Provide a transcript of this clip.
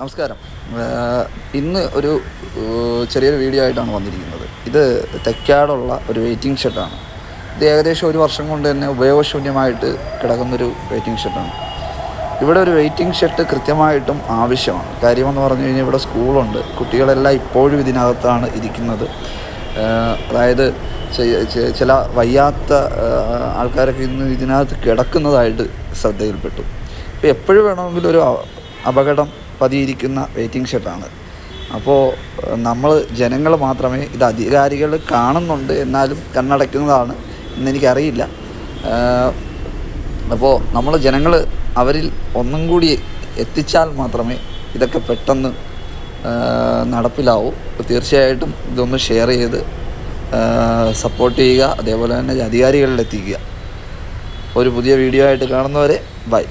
നമസ്കാരം. ഇന്ന് ഒരു ചെറിയൊരു വീഡിയോ ആയിട്ടാണ് വന്നിരിക്കുന്നത്. ഇത് തെക്കാടുള്ള ഒരു വെയിറ്റിംഗ് ഷെഡാണ് ഇത് ഏകദേശം ഒരു വർഷം കൊണ്ട് തന്നെ ഉപയോഗശൂന്യമായിട്ട് കിടക്കുന്നൊരു വെയിറ്റിംഗ് ഷെഡാണ് ഇവിടെ ഒരു വെയിറ്റിംഗ് ഷെഡ് കൃത്യമായിട്ടും ആവശ്യമാണ്. കാര്യമെന്ന് പറഞ്ഞു കഴിഞ്ഞാൽ ഇവിടെ സ്കൂളുണ്ട്. കുട്ടികളെല്ലാം ഇപ്പോഴും ഇതിനകത്താണ് ഇരിക്കുന്നത്. അതായത് ചില വയ്യാത്ത ആൾക്കാരൊക്കെ ഇന്ന് ഇതിനകത്ത് കിടക്കുന്നതായിട്ട് ശ്രദ്ധയിൽപ്പെട്ടു. ഇപ്പോൾ എപ്പോഴും വേണമെങ്കിലും ഒരു അപകടം പതിയിരിക്കുന്ന വെയിറ്റിംഗ് ഷെഡാണ് അപ്പോൾ നമ്മൾ ജനങ്ങൾ മാത്രമേ ഇത് അധികാരികൾ കാണുന്നുണ്ട് എന്നാലും കണ്ണടയ്ക്കുന്നതാണ് എന്നെനിക്കറിയില്ല. അപ്പോൾ നമ്മൾ ജനങ്ങൾ അവരിൽ ഒന്നും കൂടി എത്തിച്ചാൽ മാത്രമേ ഇതൊക്കെ പെട്ടെന്ന് നടപ്പിലാവൂ. തീർച്ചയായിട്ടും ഇതൊന്ന് ഷെയർ ചെയ്ത് സപ്പോർട്ട് ചെയ്യുക. അതേപോലെ തന്നെ അധികാരികളിൽ എത്തിക്കുക ഒരു പുതിയ വീഡിയോ ആയിട്ട് കാണുന്നവരെ ബൈ.